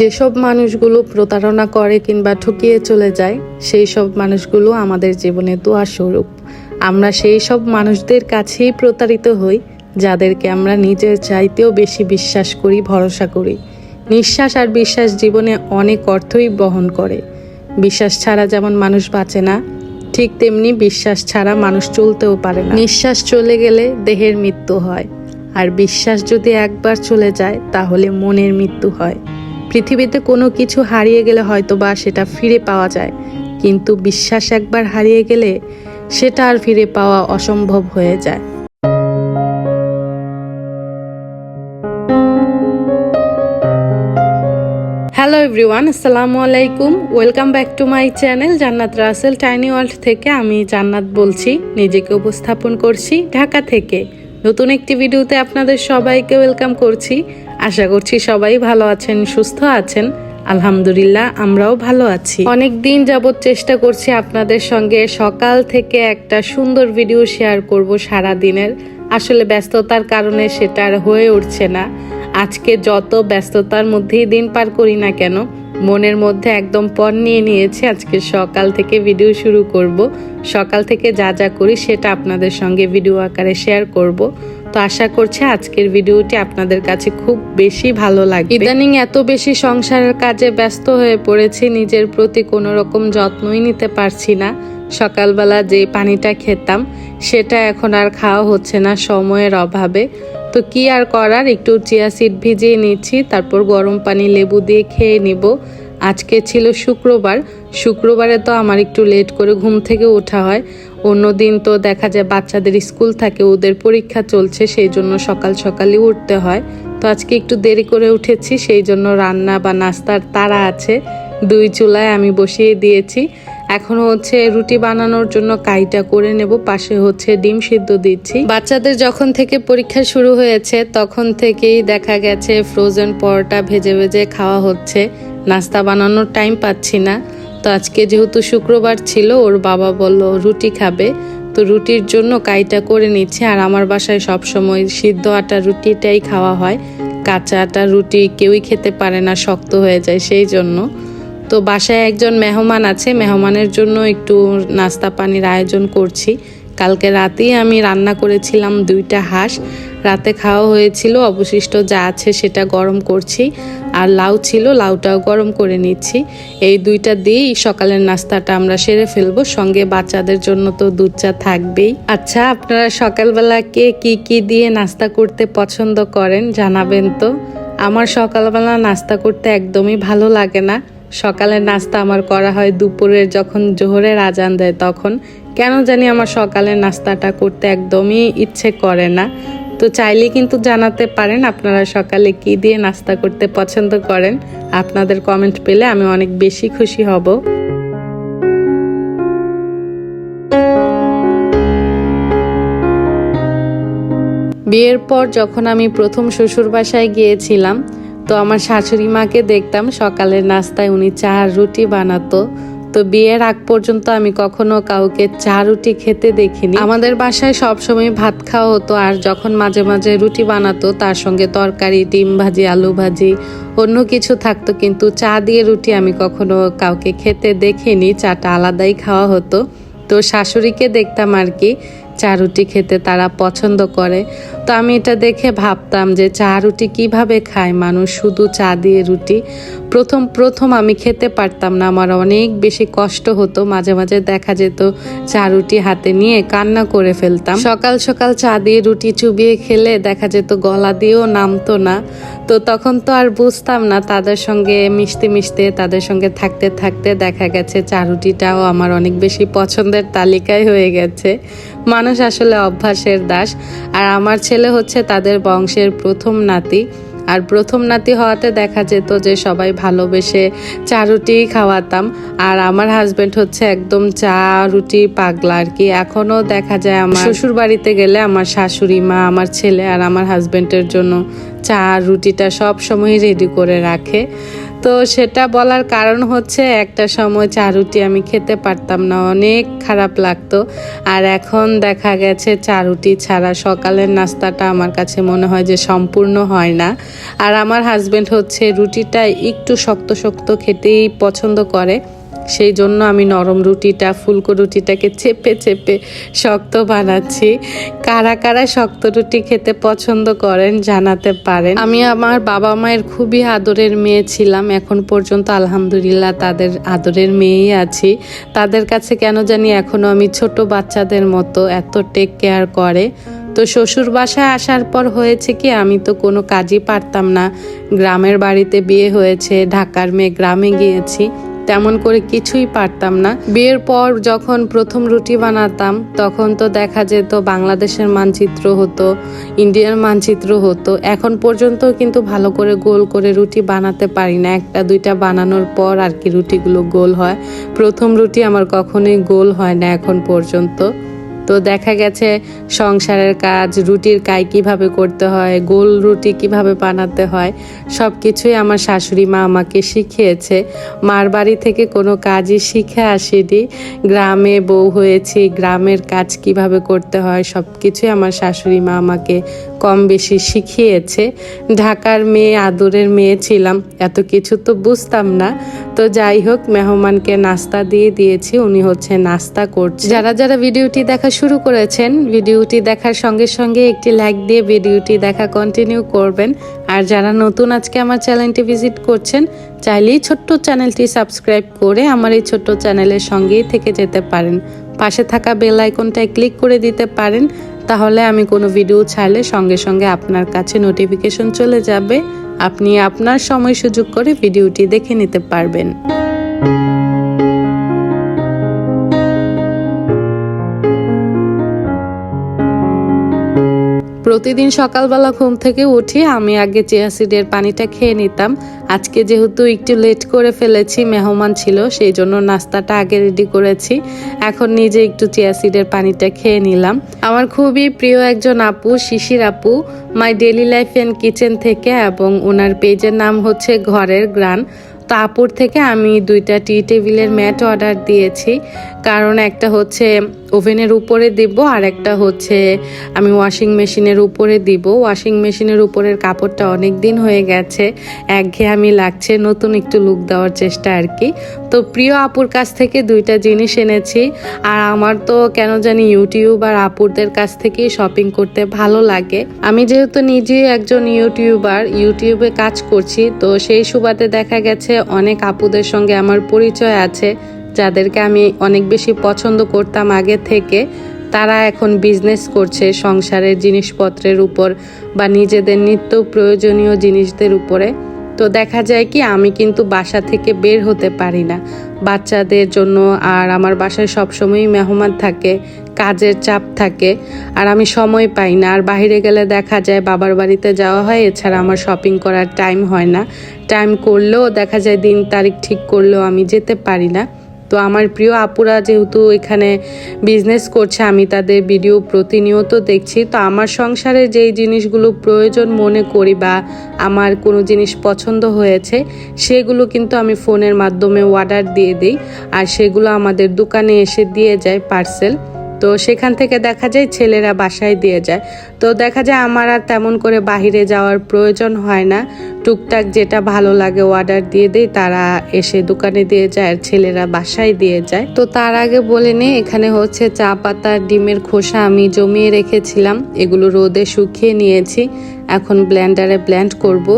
যেসব মানুষগুলো প্রতারণা করে কিংবা ঠকিয়ে চলে যায়, সেই সব মানুষগুলো আমাদের জীবনে দোয়া স্বরূপ আমরা সেই সব মানুষদের কাছেই প্রতারিত হই, যাদেরকে আমরা নিজের চাইতেও বেশি বিশ্বাস করি, ভরসা করি। নিঃশ্বাস আর বিশ্বাস জীবনে অনেক অর্থই বহন করে। বিশ্বাস ছাড়া যেমন মানুষ বাঁচে না, ঠিক তেমনি বিশ্বাস ছাড়া মানুষ চলতেও পারে না। নিঃশ্বাস চলে গেলে দেহের মৃত্যু হয়, আর বিশ্বাস যদি একবার চলে যায়, তাহলে মনের মৃত্যু হয়। পৃথিবীতে কোনো কিছু হারিয়ে গেলে হয়তো বা সেটা ফিরে পাওয়া যায়। কিন্তু বিশ্বাস একবার হারিয়ে গেলে সেটা আর ফিরে পাওয়া অসম্ভব হয়ে যায়। হ্যালো এভরিওয়ান, আসসালামু আলাইকুম। Welcome back to my channel Jannat Rasel tiny world থেকে আমি জান্নাত বলছি, নিজেকে উপস্থাপন করছি ঢাকা থেকে। নতুন একটি ভিডিওতে আপনাদের সবাইকে ওয়েলকাম করছি। আশা করছি সবাই ভালো আছেন, সুস্থ আছেন। আলহামদুলিল্লাহ, আমরাও ভালো আছি। অনেক দিন যাবৎ চেষ্টা করছি আপনাদের সঙ্গে সকাল থেকে একটা সুন্দর ভিডিও শেয়ার করব সারা দিনের আসলে ব্যস্ততার কারণে সেটা আর হয়ে উঠছে না। আজকে যত ব্যস্ততার মধ্যেই দিন পার করি না কেন, মনের মধ্যে একদম পণ নিয়ে নিয়েছি আজকে সকাল থেকে ভিডিও শুরু করব। সকাল থেকে যা যা করি সেটা আপনাদের সঙ্গে ভিডিও আকারে শেয়ার করব। তো আশা করছি আজকের ভিডিওটি আপনাদের কাছে খুব বেশি ভালো লাগবে। ইদানিং এত বেশি সংসারের কাজে ব্যস্ত হয়ে পড়েছি, নিজের প্রতি কোনো রকম যত্নই নিতে পারছি না। সকালবেলা যে পানিটা খেতাম, সেটা এখন আর খাওয়া হচ্ছে না সময়ের অভাবে। তো কি আর করার? একটু চিয়া সিড ভিজিয়ে নিচ্ছি, তারপর গরম পানি লেবু দিয়ে খেয়ে নিব। আজকে ছিল শুক্রবার, শুক্রবারে তো আমার একটু লেট করে ঘুম থেকে ওঠা হয়। অন্য দিন তো দেখা যায় বাচ্চাদের স্কুল থাকে, ওদের পরীক্ষা চলছে, সেই জন্য সকাল সকালই উঠতে হয়। তো আজকে একটু দেরি করে উঠেছি, সেই জন্য রান্না বা নাস্তার তারা আছে। দুই চুলায় আমি বসিয়ে দিয়েছি। এখন হচ্ছে রুটি বানানোর জন্য কাইটা করে নেব, পাশে হচ্ছে ডিম সিদ্ধ দিচ্ছি। বাচ্চাদের যখন থেকে পরীক্ষা শুরু হয়েছে, তখন থেকেই দেখা গেছে ফ্রোজেন পরোটা ভেজে ভেজে খাওয়া হচ্ছে। নাস্তা বানানোর টাইম পাচ্ছি না। তো আজকে যেহেতু শুক্রবার ছিল, ওর বাবা বলল, রুটি খাবে। তো রুটির জন্য কাইটা করে নিচ্ছে। আর আমার বাসায় সবসময় সিদ্ধ আটা রুটিটাই খাওয়া হয়। কাঁচা আটা রুটি কেউই খেতে পারে না, শক্ত হয়ে যায় সেই জন্য। তো বাসায় একজন মেহমান আছে, মেহমানের জন্য একটু নাস্তা পানির আয়োজন করছি। কালকে রাতেই আমি রান্না করেছিলাম দুইটা হাঁস। রাতে খাওয়া হয়েছিল, অবশিষ্ট যা আছে সেটা গরম করছি, আর লাউ ছিল, লাউটাও গরম করে নিচ্ছি। এই দুইটা দিয়েই সকালের নাস্তাটা আমরা সেরে ফেলব, সঙ্গে বাচ্চাদের জন্য তো দুধ চা থাকবেই। আচ্ছা আপনারা সকালবেলা কে কি কি দিয়ে নাস্তা করতে পছন্দ করেন জানাবেন তো? আমার সকালবেলা নাস্তা করতে একদমই ভালো লাগে না। সকালের নাস্তা আমার করা হয় দুপুরের যখন জোহরের আজান দেয় তখন। কেন জানি আমার সকালের নাস্তাটা করতে একদমই ইচ্ছে করে না। তো চাইলে কিন্তু জানাতে পারেন আপনারা সকালে কি দিয়ে নাস্তা করতে পছন্দ করেন। আপনাদের কমেন্ট পেলে আমি অনেক বেশি খুশি হব। বিয়ের পর যখন আমি প্রথম শ্বশুর বাসায় গিয়েছিলাম, তো আমার শাশুড়ি মাকে দেখতাম সকালের নাস্তায় উনি চা রুটি বানাতো। তো বিয়ের আগ পর্যন্ত আমি কখনো কাউকে চা রুটি খেতে দেখিনি। আমাদের বাসায় সবসময় ভাত খাওয়া হতো আর যখন মাঝে মাঝে রুটি বানাতো, তার সঙ্গে তরকারি, ডিম ভাজি, আলু ভাজি, অন্য কিছু থাকতো। কিন্তু চা দিয়ে রুটি আমি কখনো কাউকে খেতে দেখিনি, চাটা আলাদাই খাওয়া হতো। তো শাশুড়িকে দেখতাম আর কি চা রুটি খেতে তারা পছন্দ করে। তো আমি এটা দেখে ভাবতাম যে চা রুটি কীভাবে খায় মানুষ? শুধু চা দিয়ে রুটি? প্রথম প্রথম আমি খেতে পারতাম না। আমার অনেক বেশি কষ্ট হতো। মাঝে মাঝে দেখা যেত চা রুটি হাতে নিয়ে কান্না করে ফেলতাম। সকাল সকাল চা দিয়ে রুটি চুবিয়ে খেলে দেখা যেত গলা দিয়েও নামতো না। তো তখন তো আর বুঝতাম না তাদের সঙ্গে মিশতে মিশতে, তাদের সঙ্গে থাকতে থাকতে দেখা গেছে চা রুটিটাও আমার অনেক বেশি পছন্দের তালিকায় হয়ে গেছে। মানুষ আসলে অভ্যাসের দাস, আর আমার ছেলে হচ্ছে তাদের বংশের প্রথম নাতি। আর প্রথম নাতি হওয়াতে দেখা যেত যে সবাই ভালোবেসে চা রুটি খাওয়াতাম, আর আমার হাজবেন্ড হচ্ছে একদম চা রুটি পাগলা আর কি। এখনও দেখা যায় আমার শ্বশুর বাড়িতে গেলে আমার শাশুড়ি মা, আমার ছেলে আর আমার হাজবেন্ডের জন্য চা রুটিটা সব সময় রেডি করে রাখে। তো সেটা বলার কারণ হচ্ছে একটা সময় চারুটি আমি খেতে পারতাম না, অনেক খারাপ লাগতো। আর এখন দেখা গেছে চারুটি ছাড়া সকালের নাস্তাটা আমার কাছে মনে হয় যে সম্পূর্ণ হয় না। আর আমার হাজব্যান্ড হচ্ছে রুটিটা একটু শক্ত শক্ত খেতেই পছন্দ করে। সেই জন্য আমি নরম রুটিটা, ফুলকো রুটিটাকে চেপে চেপে শক্ত বানাচ্ছি। কারা কারা শক্ত রুটি খেতে পছন্দ করেন জানাতে পারেন। আমি আমার বাবা মায়ের খুবই আদরের মেয়ে ছিলাম, এখন পর্যন্ত আলহামদুলিল্লাহ তাদের আদরের মেয়েই আছি। তাদের কাছে কেন জানি এখনও আমি ছোট বাচ্চাদের মতো এত টেক কেয়ার করে। তো শ্বশুর বাসায় আসার পর হয়েছে কি, আমি তো কোনো কাজই পারতাম না। গ্রামের বাড়িতে বিয়ে হয়েছে, ঢাকার মেয়ে গ্রামে গিয়েছি। তেমন করে কিছুই পারতাম না। বিয়ের পর যখন প্রথম রুটি বানাতাম, তখন তো দেখা যেত বাংলাদেশের মানচিত্র হতো, ইন্ডিয়ার মানচিত্র হতো। এখন পর্যন্ত কিন্তু ভালো করে গোল করে রুটি বানাতে পারি না। একটা, দুইটা বানানোর পর আর কি রুটিগুলো গোল হয়। প্রথম রুটি আমার কখনোই গোল হয় না এখন পর্যন্ত। তো দেখা গেছে সংসারের কাজ, রুটির কাজ কীভাবে করতে হয়, গোল রুটি কীভাবে বানাতে হয় সব কিছুই আমার শাশুড়ি মা আমাকে শিখিয়েছে। মার বাড়ি থেকে কোনো কাজই শিখে আসিনি। গ্রামে বউ হয়েছি, গ্রামের কাজ কীভাবে করতে হয় সব কিছুই আমার শাশুড়ি মা আমাকে কম বেশি শিখিয়েছে। ঢাকার মেয়ে, আদরের মেয়ে ছিলাম। এত কিছু তো বুঝতাম না। তো যাই হোক, মেহমানকে নাস্তা দিয়ে দিয়েছি। উনি হচ্ছে নাস্তা করছে। যারা যারা ভিডিওটি দেখা শুরু করেছেন, ভিডিওটি দেখার সঙ্গে সঙ্গে একটি লাইক দিয়ে ভিডিওটি দেখা কন্টিনিউ করবেন। আর যারা নতুন আজকে আমার চ্যানেলটি ভিজিট করছেন, চাইলেই ছোট্ট চ্যানেলটি সাবস্ক্রাইব করে আমার এই ছোট্ট চ্যানেলের সঙ্গেই থেকে যেতে পারেন। পাশে থাকা বেল আইকনটায় ক্লিক করে দিতে পারেন। তাহলে আমি কোনো ভিডিও ছাড়লে সঙ্গে সঙ্গে আপনার কাছে নোটিফিকেশন চলে যাবে। আপনি আপনার সময় সুযোগ করে ভিডিওটি দেখে নিতে পারবেন। প্রতিদিন সকালবেলা ঘুম থেকে উঠি আমি আগে চিয়াসিডের পানিটা খেয়ে নিতাম আজকে যেহেতু একটু লেট করে ফেলেছি, মেহমান ছিল, সেই জন্য নাস্তাটা আগে রেডি করেছি। এখন নিজে একটু চিয়াসিডের পানিটা খেয়ে নিলাম। আমার খুবই প্রিয় একজন আপু, শিশির আপু my daily life and kitchen থেকে এবং ওনার পেজের নাম হচ্ছে ঘরের গ্রান। তো আপুর থেকে আমি দুইটা টি টেবিলের ম্যাট অর্ডার দিয়েছি। কারণ একটা হচ্ছে ওভেনের উপরে দিব, আর একটা হচ্ছে আমি ওয়াশিং মেশিনের উপরে দিব। ওয়াশিং মেশিনের উপরের কাপড়টা অনেক দিন হয়ে গেছে, একঘেয়েমি লাগছে, নতুন একটু লুক দেওয়ার চেষ্টা আর কি। তো প্রিয় আপুর কাছ থেকে দুইটা জিনিস এনেছি, আর আমার তো কেন জানি ইউটিউব আর আপুরদের কাছ থেকেই শপিং করতে ভালো লাগে। আমি যেহেতু নিজেই একজন ইউটিউবার, ইউটিউবে কাজ করছি, তো সেই সুবাদে দেখা গেছে অনেক আপুদের সঙ্গে আমার পরিচয় আছে। যাদেরকে আমি অনেক বেশি পছন্দ করতাম আগে থেকে, তারা এখন বিজনেস করছে সংসারের জিনিসপত্রের উপর বা নিজেদের নিত্য প্রয়োজনীয় জিনিসদের উপরে। তো দেখা যায় কি, আমি কিন্তু বাসা থেকে বের হতে পারি না। বাচ্চাদের জন্য আর আমার বাসায় সবসময়ই মেহমান থাকে, কাজের চাপ থাকে, আর আমি সময় পাই না। আর বাইরে গেলে দেখা যায় বাবার বাড়িতে যাওয়া হয়, এছাড়া আমার শপিং করার টাইম হয় না। টাইম করলেও দেখা যায় দিন তারিখ ঠিক করলেও আমি যেতে পারি না। তো আমার প্রিয় আপুরা যেহেতু এখানে বিজনেস করছে, আমি তাদের ভিডিও প্রতিনিয়ত দেখছি। তো আমার সংসারে যেই জিনিসগুলো প্রয়োজন মনে করি বা আমার কোনো জিনিস পছন্দ হয়েছে, সেগুলো কিন্তু আমি ফোনের মাধ্যমে অর্ডার দিয়ে দিই। আর সেগুলো আমাদের দোকানে এসে দিয়ে যায় পার্সেল তো সেখান থেকে দেখা যায় ছেলেরা বাসায় দিয়ে যায়। তো দেখা যায় আমার আর তেমন করে বাহিরে যাওয়ার প্রয়োজন হয় না। টুকটাক যেটা ভালো লাগে অর্ডার দিয়ে দেয় তারা এসে দোকানে দিয়ে যায় আর ছেলেরা বাসায় দিয়ে যায়। তো তার আগে বলে নে, এখানে হচ্ছে চা পাতা, ডিমের খোসা আমি জমিয়ে রেখেছিলাম। এগুলো রোদে শুকিয়ে নিয়েছি। এখন ব্ল্যান্ডারে ব্ল্যান্ড করব।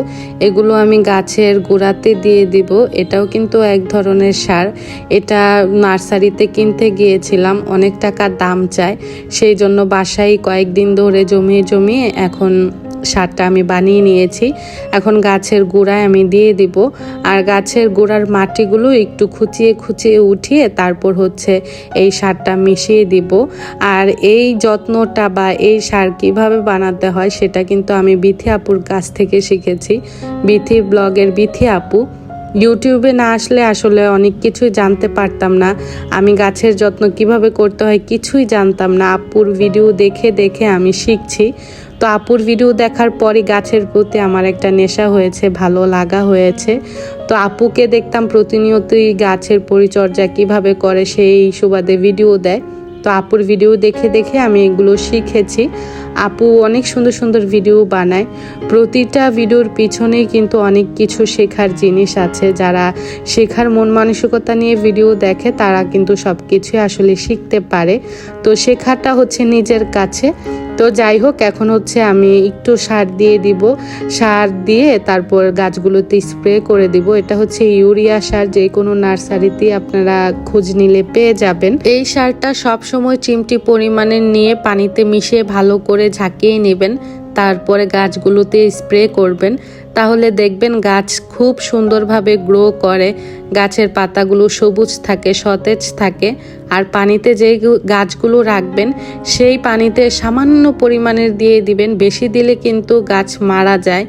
এগুলো আমি গাছের গোড়াতে দিয়ে দিব। এটাও কিন্তু এক ধরনের সার। এটা নার্সারিতে কিনতে গিয়েছিলাম, অনেক টাকা দাম চায়। সেই জন্য বাসায় কয়েকদিন ধরে জমিয়ে জমিয়ে এখন সারটা আমি বানিয়ে নিয়েছি। এখন গাছের গোড়ায় আমি দিয়ে দিব। আর গাছের গোড়ার মাটিগুলো একটু খুচিয়ে খুচিয়ে উঠিয়ে তারপর হচ্ছে এই সারটা মিশিয়ে দিব। আর এই যত্নটা বা এই সার কীভাবে বানাতে হয় সেটা কিন্তু আমি বিথি আপুর কাছ থেকে শিখেছি। বিথি ব্লগের বিথি আপু ইউটিউবে না আসলে আসলে অনেক কিছুই জানতে পারতাম না। আমি গাছের যত্ন কীভাবে করতে হয় কিছুই জানতাম না। আপুর ভিডিও দেখে দেখে আমি শিখছি। তো আপুর ভিডিও দেখার পরই গাছের প্রতি আমার একটা নেশা হয়েছে, ভালো লাগা হয়েছে। তো আপুকে দেখতাম প্রতিনিয়তই গাছের পরিচর্যা কীভাবে করে সেই সুবাদে ভিডিও দেয়। তো আপুর ভিডিও দেখে দেখে আমি এগুলো শিখেছি। আপু অনেক সুন্দর সুন্দর ভিডিও বানায়। প্রতিটা ভিডিওর পিছনেই কিন্তু অনেক কিছু শেখার জিনিস আছে। যারা শেখার মন মানসিকতা নিয়ে ভিডিও দেখে, তারা কিন্তু সব কিছুই আসলে শিখতে পারে। তো শেখাটা হচ্ছে নিজের কাছে। তো যাই হোক, এখন হচ্ছে আমি একটু সার দিয়ে দিব। সার দিয়ে তারপর গাছগুলোতে স্প্রে করে দিব। এটা হচ্ছে ইউরিয়া সার, যে কোনো নার্সারিতে আপনারা খোঁজ নিলে পেয়ে যাবেন। এই সারটা সব সময় চিমটি পরিমাণে নিয়ে পানিতে মিশিয়ে ভালো করে ঝাঁকিয়ে নেবেন, তারপরে গাছগুলোতে স্প্রে করবেন। তাহলে দেখবেন গাছ খুব সুন্দরভাবে গ্রো করে, গাছের পাতাগুলো সবুজ থাকে, সতেজ থাকে। আর পানিতে যে গাছগুলো রাখবেন, সেই পানিতে সামান্য পরিমাণের দিয়ে দিবেন। বেশি দিলে কিন্তু গাছ মারা যায়।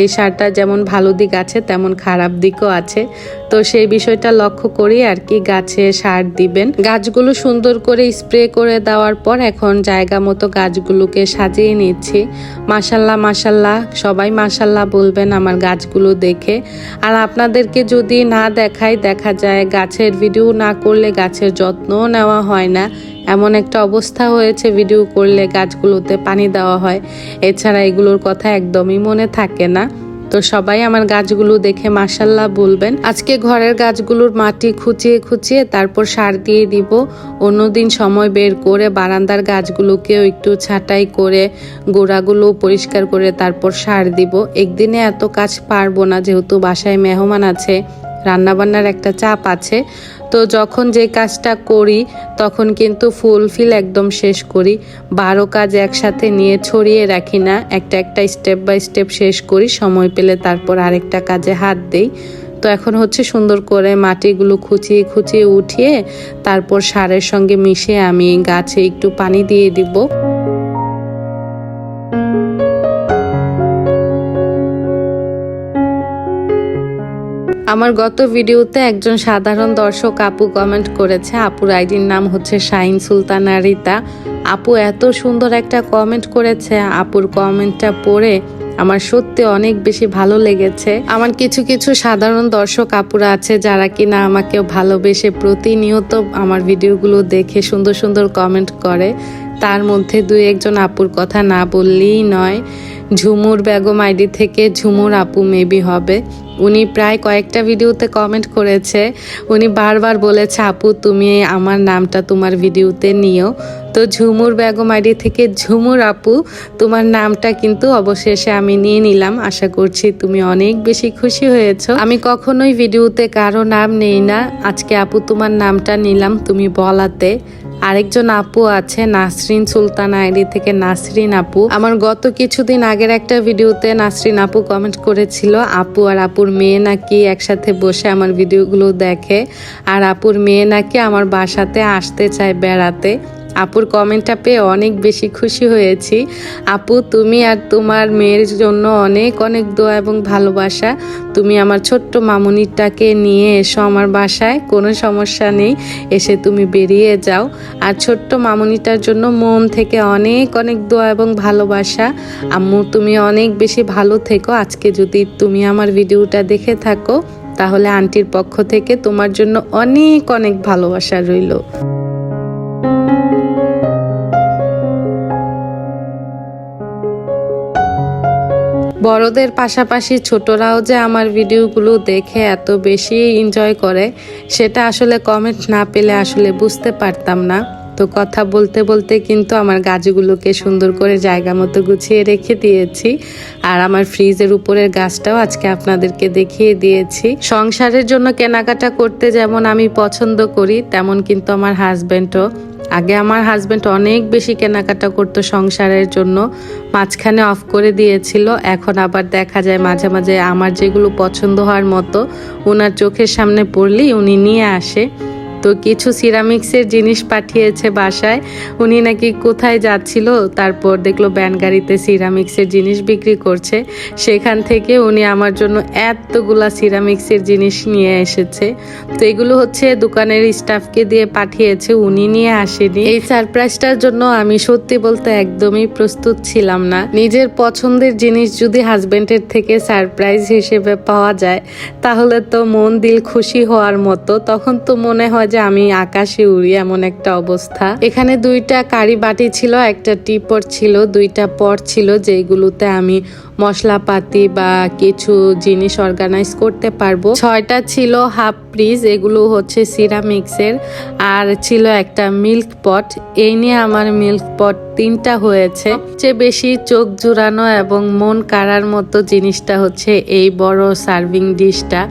এই সারটা যেমন ভালো দিক আছে, তেমন খারাপ দিকও আছে। তো সেই বিষয়টা লক্ষ্য করি আর কি গাছে সার দিবেন। গাছগুলো সুন্দর করে স্প্রে করে দেওয়ার পর এখন জায়গা মতো গাছগুলোকে সাজিয়ে নিচ্ছি। মাসাল্লাহ মাসাল্লাহ সবাই মাসাল্লাহ বলবেন আমার গাছগুলো দেখে। আর আপনাদেরকে যদি না দেখাই, দেখা যায় গাছের ভিডিও না করলে গাছের যত্নও নেওয়া হয় না। এমন একটা অবস্থা হয়েছে ভিডিও করলে গাছগুলোতে পানি দেওয়া হয়। এছাড়া এগুলোর কথা একদমই মনে থাকে না। তো সবাই আমার গাছগুলো দেখে মাসাল্লাহ বলবেন। আজকে ঘরের গাছগুলোর মাটি খুঁচিয়ে খুঁচিয়ে তারপর সার দিয়ে দিব। অন্যদিন সময় বের করে বারান্দার গাছগুলোকেও একটু ছাঁটাই করে, গোড়াগুলো পরিষ্কার করে তারপর সার দিব। একদিনে এত কাজ পারব না, যেহেতু বাসায় মেহমান আছে, রান্নাবান্নার একটা চাপ আছে। তো যখন যে কাজটা করি, তখন কিন্তু ফুলফিল একদম শেষ করি। বারো কাজ একসাথে নিয়ে ছড়িয়ে রাখি না, একটা একটা স্টেপ বাই স্টেপ শেষ করি, সময় পেলে তারপর আরেকটা কাজে হাত দেই। তো এখন হচ্ছে সুন্দর করে মাটিগুলো খুঁচিয়ে খুঁচিয়ে উঠিয়ে, তারপর সারের সঙ্গে মিশে আমি গাছে একটু পানি দিয়ে দিব। আমার গত ভিডিওতে একজন সাধারণ দর্শক আপু কমেন্ট করেছে, আপুর আইডির নাম হচ্ছে শাহিন সুলতানা রিতা। আপু এত সুন্দর একটা কমেন্ট করেছে, আপুর কমেন্টটা পড়ে আমার সত্যি অনেক বেশি ভালো লেগেছে। আমার কিছু কিছু সাধারণ দর্শক আপুরা আছে যারা কিনা আমাকে ভালোবেসে প্রতিনিয়ত আমার ভিডিওগুলো দেখে সুন্দর সুন্দর কমেন্ট করে। তার মধ্যে দুই একজন আপুর কথা না বললেই নয়, ঝুমুর বেগম আইডি থেকে ঝুমুর আপু মেবি হবে। উনি প্রায় কয়েকটা ভিডিওতে কমেন্ট করেছে। উনি বারবার বলেছে, আপু, তুমি আমার নামটা তোমার ভিডিওতে নিও। তো ঝুমুর বেগম আইডি থেকে ঝুমুর আপু, তোমার নামটা কিন্তু অবশেষে আমি নিয়ে নিলাম। আশা করছি তুমি অনেক বেশি খুশি হয়েছো। আমি কখনোই ভিডিওতে কারও নাম নেই না। আজকে আপু, তোমার নামটা নিলাম। তুমি বলাতে আরেকজন আপু আছে, নাসরিন সুলতান আইডি থেকে নাসরিন আপু। আমার গত কিছুদিন আগের একটা ভিডিওতে নাসরিন আপু কমেন্ট করেছিল, আপু আর আপুর মেয়ে নাকি একসাথে বসে আমার ভিডিওগুলো দেখে, আর আপুর মেয়ে নাকি আমার বাসাতে আসতে চায় বেড়াতে। আপুর কমেন্টটা পেয়ে অনেক বেশি খুশি হয়েছি। আপু, তুমি আর তোমার মেয়ের জন্য অনেক অনেক দোয়া এবং ভালোবাসা। তুমি আমার ছোট্ট মামুনিটাকে নিয়ে এসো আমার বাসায়, কোনো সমস্যা নেই, এসে তুমি বেরিয়ে যাও। আর ছোট্ট মামুনিটার জন্য মন থেকে অনেক অনেক দোয়া এবং ভালোবাসা। আম্মু, তুমি অনেক বেশি ভালো থেকো। আজকে যদি তুমি আমার ভিডিওটা দেখে থাকো, তাহলে আন্টির পক্ষ থেকে তোমার জন্য অনেক অনেক ভালোবাসা রইল। বড়দের পাশাপাশি ছোটরাও যে আমার ভিডিওগুলো দেখে এত বেশি এনজয় করে, সেটা আসলে কমেন্ট না পেলে আসলে বুঝতে পারতাম না। তো কথা বলতে বলতে কিন্তু আমার গাছগুলোকে সুন্দর করে জায়গা মতো গুছিয়ে রেখে দিয়েছি। আর আমার ফ্রিজের উপরের গাছটাও আজকে আপনাদেরকে দেখিয়ে দিয়েছি। সংসারের জন্য কেনাকাটা করতে যেমন আমি পছন্দ করি, তেমন কিন্তু আমার হাজব্যান্ডও আগে আমার হাজব্যান্ড অনেক বেশি কেনাকাটা করতো সংসারের জন্য, মাঝখানে অফ করে দিয়েছিল, এখন আবার দেখা যায় মাঝে মাঝে আমার যেগুলো পছন্দ হওয়ার মতো ওনার চোখের সামনে পড়লেই উনি নিয়ে আসে। তো কিছু সিরামিক্সের জিনিস পাঠিয়েছে বাসায়। উনি নাকি কোথায় যাচ্ছিল, তারপর দেখল ব্যান গাড়িতে সিরামিক্সের জিনিস বিক্রি করছে। সেখান থেকে উনি আমার জন্য এতগুলা সিরামিক্সের জিনিস নিয়ে এসেছে। তো এগুলো হচ্ছে দোকানের স্টাফকে দিয়ে পাঠিয়েছে, উনি নিয়ে আসেনি। এই সারপ্রাইজটার জন্য আমি সত্যি বলতে একদমই প্রস্তুত ছিলাম না। নিজের পছন্দের জিনিস যদি হাজবেন্ডের থেকে সারপ্রাইজ হিসেবে পাওয়া যায়, তাহলে তো মন দিল খুশি হওয়ার মতো। তখন তো মনে হয় যে আমি আকাশে উড়ি এমন একটা অবস্থা। এখানে দুইটা কারি বাটি ছিল, একটা টিপট ছিল, দুইটা পট ছিল যেগুলোতে আমি মশলাপাতি বা কিছু জিনিস অর্গানাইজ করতে পারব। ছয়টা ছিল হাফ ফ্রিজ এগুলো হচ্ছে সিরামিক্সের আর ছিল একটা মিল্ক পট এই নিয়ে আমার মিল্ক পট তিনটা হয়েছে। সবচেয়ে বেশি চোখ জুড়ানো এবং মন কাড়ার মতো জিনিসটা হচ্ছে এই বড় সার্ভিং ডিশটা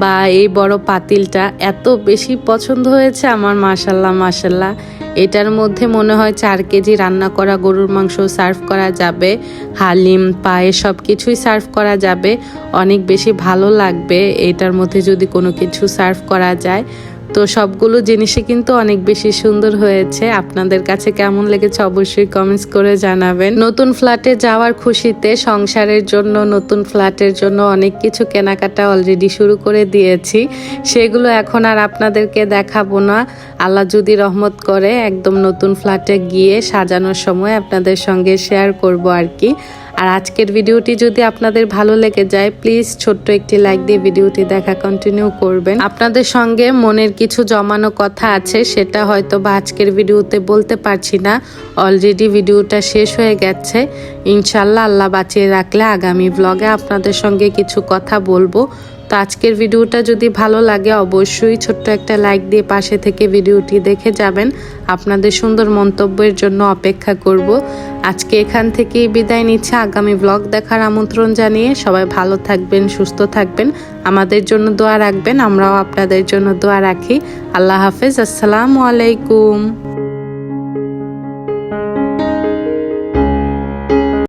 বা এই বড় পাতিলটা। এত বেশি পছন্দ হয়েছে আমার মাসাল্লাহ মাসাল্লাহ এটার মধ্যে মনে হয় চার কেজি রান্না করা গরুর মাংস সার্ভ করা যাবে। হালিম, পায়ে সব কিছুই সার্ভ করা যাবে। অনেক বেশি ভালো লাগবে। এটার মধ্যে যদি কোনো কিছু সার্ভ করা যায় তো সবগুলো জিনিসই কিন্তু অনেক বেশি সুন্দর হয়েছে। আপনাদের কাছে কেমন লেগেছে অবশ্যই কমেন্টস করে জানাবেন। নতুন ফ্ল্যাটে যাওয়ার খুশিতে সংসারের জন্য, নতুন ফ্ল্যাটের জন্য অনেক কিছু কেনাকাটা অলরেডি শুরু করে দিয়েছি। সেগুলো এখন আর আপনাদেরকে দেখাবো না। আল্লাহ যদি রহমত করে, একদম নতুন ফ্ল্যাটে গিয়ে সাজানোর সময় আপনাদের সঙ্গে শেয়ার করব আর কি। আর আজকের ভিডিওটি যদি আপনাদের ভালো লেগে যায় প্লিজ ছোট্ট একটি লাইক দিয়ে ভিডিওটি দেখা কন্টিনিউ করবেন। আপনাদের সঙ্গে মনের কিছু জমানো কথা আছে, সেটা হয়তো বা আজকের ভিডিওতে বলতে পারছি না। অলরেডি ভিডিওটা শেষ হয়ে গেছে। ইনশাল্লাহ আল্লাহ বাঁচিয়ে রাখলে আগামী ব্লগে আপনাদের সঙ্গে কিছু কথা বলব। তো আজকের ভিডিওটা যদি ভালো লাগে, অবশ্যই ছোট্ট একটা লাইক দিয়ে পাশে থেকে ভিডিওটি দেখে যাবেন। আপনাদের সুন্দর মন্তব্যের জন্য অপেক্ষা করব। আজকে এখান থেকেই বিদায় নিচ্ছে। আগামী ব্লগ দেখার আমন্ত্রণ জানিয়ে সবাই ভালো থাকবেন, সুস্থ থাকবেন। আমাদের জন্য দোয়া রাখবেন, আমরাও আপনাদের জন্য দোয়া রাখি। আল্লাহ হাফেজ, আসসালামু আলাইকুম।